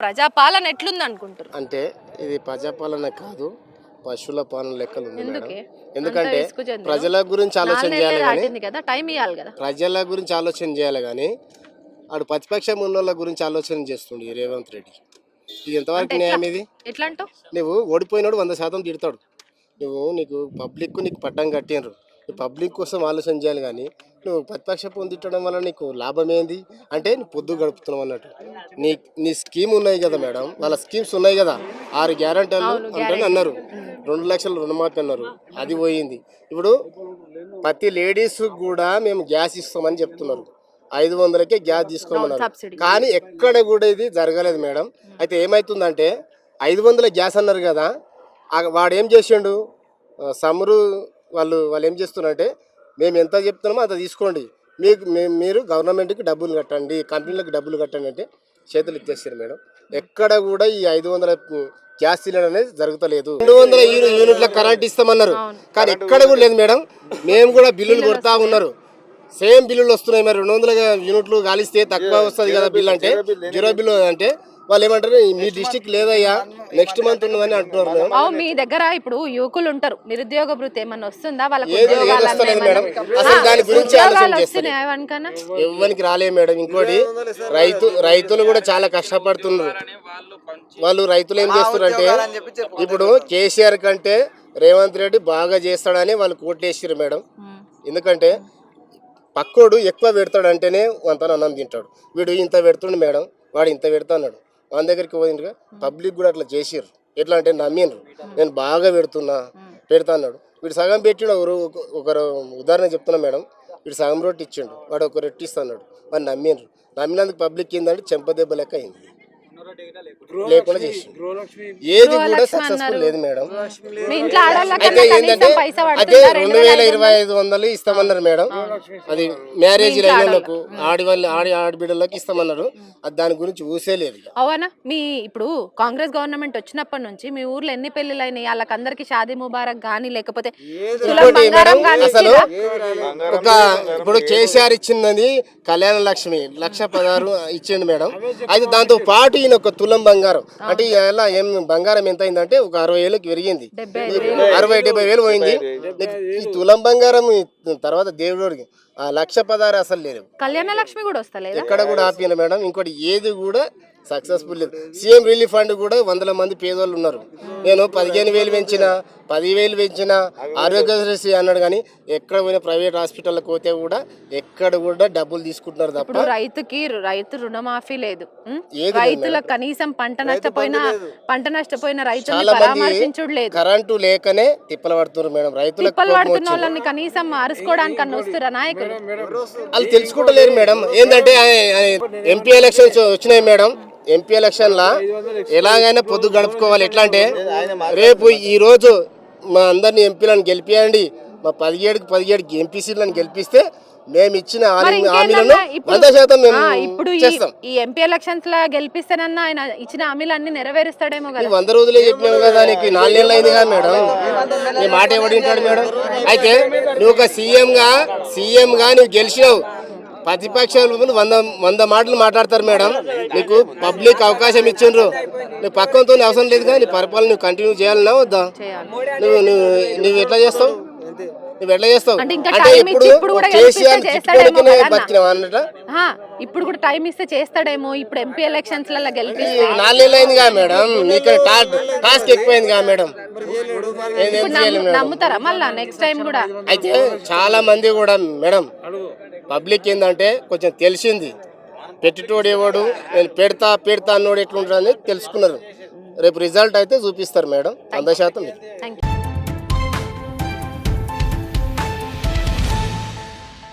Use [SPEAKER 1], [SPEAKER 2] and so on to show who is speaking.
[SPEAKER 1] ప్రజాపాలన ఎట్లుంది అనుకుంటారు
[SPEAKER 2] అంటే ఇది ప్రజాపాలన కాదు పశువుల పాలన లెక్కలు ఉంది మేడం.
[SPEAKER 1] ఎందుకే?
[SPEAKER 2] ఎందుకంటే? ప్రజల గురించి ఆలోచన చేయాలి కానీ
[SPEAKER 1] దాటింది కదా టైం ఇవ్వాలి కదా.
[SPEAKER 2] ప్రజల గురించి ఆలోచన చేయాలి కానీ ఆడు ప్రతిపక్షం ఉన్న వాళ్ళ గురించి ఆలోచన చేస్తుండు ఈ రేవంత్ రెడ్డి. ఇది ఎంతవరకు న్యాయం ఇది?
[SPEAKER 1] ఎట్లా అంటావు?
[SPEAKER 2] నువ్వు ఓడిపోయినాడు వంద శాతం తిడతాడు. నువ్వు నీకు పబ్లిక్ నీకు పట్టం కట్టినరు పబ్లిక్ కోసం ఆలోచన చేయాలి కానీ నువ్వు ప్రతిపక్ష పొందిట్టడం వల్ల నీకు లాభం ఏంది? అంటే నువ్వు పొద్దు గడుపుతున్నావు అన్నట్టు. నీ నీ స్కీమ్ ఉన్నాయి కదా మేడం? వాళ్ళ స్కీమ్స్ ఉన్నాయి కదా? ఆరు గ్యారంటీలు అంటే అన్నారు. రెండు లక్షల రుణమాఫీ అన్నారు. అది పోయింది. ఇప్పుడు ప్రతి లేడీస్ కూడా మేము గ్యాస్ ఇస్తామని చెప్తున్నారు. ఐదు వందలకే గ్యాస్ తీసుకోమన్నారు. కానీ ఎక్కడ కూడా ఇది జరగలేదు మేడం. అయితే ఏమవుతుందంటే ఐదు వందల గ్యాస్ అన్నారు కదా వాడు ఏం చేసిండు? సమురు వాళ్ళు వాళ్ళు ఏం చేస్తున్నారంటే మేము ఎంత చెప్తున్నామో అంత తీసుకోండి. మీకు మేము మీరు గవర్నమెంట్కి డబ్బులు కట్టండి కంపెనీలకు డబ్బులు కట్టండి అంటే చేతులు ఇచ్చేసారు మేడం. ఎక్కడ కూడా ఈ ఐదు వందల గ్యాస్ సిలిండర్ అనేది జరుగుతలేదు. రెండు వందల యూని- యూనిట్ల కరెంట్ ఇస్తామన్నారు. కానీ ఎక్కడ కూడా లేదు మేడం. మేము కూడా బిల్లులు కొడతా ఉన్నారు. సేమ్ బిల్లులు వస్తున్నాయి మరి. రెండు వందల యూనిట్లు కాలిస్తే తక్కువ వస్తుంది కదా బిల్ అంటే జీరో బిల్లు అంటే వాళ్ళు ఏమంటారు మీ డిస్టిక్ లేదయ్యా నెక్స్ట్ మంత్ ఉన్నదని అంటున్నారు మేడం.
[SPEAKER 1] అవు మీ దగ్గర ఇప్పుడు యువకులు ఉంటారు నిరుద్యోగ భృతి ఏమన్నా వస్తుందా? వాళ్ళకి
[SPEAKER 2] ఏది- ఏది
[SPEAKER 1] ఉద్యోగాలు
[SPEAKER 2] వస్తలేదు
[SPEAKER 1] అన్నా
[SPEAKER 2] మేడం. అసలు దాని గురించి ఆలోచన ఎవ్వరికి రాలే మేడం ఇంకోటి రైతు రైతులు కూడా చాలా కష్టపడుతున్నారు. వాళ్ళు రైతులు ఏం చేస్తున్నారంటే ఇప్పుడు కేసీఆర్ కంటే రేవంత్ రెడ్డి బాగా చేస్తాడని వాళ్ళు కోట్లేసారు మేడం. ఎందుకంటే పక్కోడు ఎక్కువ పెడతాడు అంటేనే వంత అన్నం తింటాడు. వీడు ఇంత పెడుతుండు మేడం వాడు ఇంత పెడతాడు వాళ్ళ దగ్గరికి పోయిండ్రుగా పబ్లిక్ కూడా అట్లా చేసిర్రు. ఎట్లా అంటే నమ్మిండ్రు. నేను బాగా పెడుతున్నా పెడతా అన్నాడు. వీడు సగం పెట్టిండు ఒకరు ఒకరు ఉదాహరణ చెప్తున్నా మేడం. వీడు సగం రొట్టి ఇచ్చిండు వాడు ఒక రొట్టి ఇస్తున్నాడు వాడు నమ్మిండ్రు. నమ్మినందుకు పబ్లిక్ ఏంటంటే చెంపదెబ్బ లెక్క అయింది. లేకుండా చేసి ఏది కూడా సక్సెస్ఫుల్ లేదు మేడం.
[SPEAKER 1] మీ ఇంట్లో
[SPEAKER 2] అయితే ఏంటంటే
[SPEAKER 1] పడుతుందా.
[SPEAKER 2] రెండు వేల ఇరవై ఐదు వందలు ఇస్తామన్నారు మేడం. అది మ్యారేజ్ లైన్లకు ఆడి వాళ్ళ ఆడి ఆడబిడ్డలకు ఇస్తామన్నారు. అది దాని గురించి ఊసేలేదు.
[SPEAKER 1] అవునా? మీ ఇప్పుడు కాంగ్రెస్ గవర్నమెంట్ వచ్చినప్పటి నుంచి మీ ఊర్లో ఎన్ని పెళ్ళిళ్ళు అయినాయి? వాళ్ళకందరికి షాదీ ముబారక్ గానీ లేకపోతే
[SPEAKER 2] అసలు? ఒక ఇప్పుడు కేసీఆర్ ఇచ్చినది కళ్యాణ లక్ష్మి లక్ష పదహారు ఇచ్చిండు మేడం. అయితే దాంతో పాటు ఈయన ఒక తులం బంగారం. అంటే ఎలా ఏం బంగారం ఎంత అయిందంటే ఒక అరవై ఏళ్ళకి పెరిగింది అరవై డెబ్బై వేలు పోయింది. ఈ తులం బంగారం తర్వాత దేవుడికి ఆ లక్ష పదహారు అసలు లేదు
[SPEAKER 1] కళ్యాణ లక్ష్మి కూడా వస్తలేదా?
[SPEAKER 2] ఎక్కడ కూడా ఆపిన మేడం ఇంకోటి ఏది కూడా సక్సెస్ఫుల్ లేదు. సీఎం రిలీఫ్ ఫండ్ కూడా వందల మంది పేదోళ్ళు ఉన్నారు. నేను పదిహేను వేలు పెంచిన పదివేలు పెంచిన ఆరోగ్యశ్రీ అన్నాడు కానీ ఎక్కడ పోయినా ప్రైవేట్ హాస్పిటల్కి పోతే కూడా ఎక్కడ కూడా డబ్బులు తీసుకుంటున్నారు తప్ప
[SPEAKER 1] రైతుకి రైతు రుణమాఫీ లేదు. రైతులకు కనీసం పంట నష్టపోయిన పంట నష్టపోయిన లేదు.
[SPEAKER 2] కరెంటు లేకనే తిప్పలు పడుతున్నారు మేడం.
[SPEAKER 1] తిప్పలు
[SPEAKER 2] కోపం
[SPEAKER 1] పడుతున్న. వాళ్ళని కనీసం అరుసుకోవడానికి అన్న వస్తురా నాయకులు?
[SPEAKER 2] వాళ్ళు తెలుసుకుంటలేరు మేడం. ఏంటంటే ఎంపీ ఎలక్షన్స్ వచ్చినాయి మేడం. ఎంపీ ఎలక్షన్లా ఎలాగైనా పొద్దు గడుపుకోవాలి. ఎట్లా అంటే రేపు ఈ రోజు మా అందరిని ఎంపీలను గెలిపియండి. మా పదిహేడుకి పదిహేడుకి ఎంపీ సీట్లను గెలిపిస్తే మేము ఇచ్చిన హామీలను వంద శాతం మేము
[SPEAKER 1] ఇప్పుడు ఈ- ఎంపీ ఎలక్షన్స్ లా గెలిపిస్తానన్నా ఆయన ఇచ్చిన హామీలన్నీ నెరవేరుస్తాడేమో కదా.
[SPEAKER 2] వంద రోజులే చెప్పినావు కదా నీకు నాలుగు నెలలు అయింది కదా మేడం. నీ మాట ఎవడింటాడు మేడం? అయితే నువ్వు ఒక సీఎంగా సీఎంగా నువ్వు గెలిచినావు. ప్రతిపక్షాలు వంద వంద మాటలు మాట్లాడతారు మేడం. నీకు పబ్లిక్ అవకాశం ఇచ్చిండ్రు. నీ పక్కనతో అవసరం లేదు కానీ నీ పరిపాలన నువ్వు కంటిన్యూ చేయాలన్నా వద్దా? నువ్వు నువ్వు నువ్వు ఎట్లా చేస్తావు? నువ్వు ఎట్లా చేస్తావు?
[SPEAKER 1] అంటే
[SPEAKER 2] ఇప్పుడు కేసీఆర్. బతికినావు అన్నట
[SPEAKER 1] ఇప్పుడు కూడా టైం ఇస్తే చేస్తాడేమో. ఇప్పుడు ఎంపీ ఎలక్షన్స్లలో గెలిపిస్తే.
[SPEAKER 2] నాలుగు నెలలు అయింది కదా మేడం. నీకు టాస్క్ ఎక్కువైంది కదా మేడం.
[SPEAKER 1] నమ్ముతారా మళ్ళా? నెక్స్ట్ టైం కూడా.
[SPEAKER 2] అయితే చాలా మంది కూడా మేడం పబ్లిక్ ఏంటంటే కొంచెం తెలిసింది. పెట్టేటోడు ఎవడు? నేను పెడతా పెడతా అన్నోడు ఎట్లుంటాడు తెలుసుకున్నారు. రేపు రిజల్ట్ అయితే చూపిస్తారు మేడం. వంద శాతం.
[SPEAKER 1] Thank you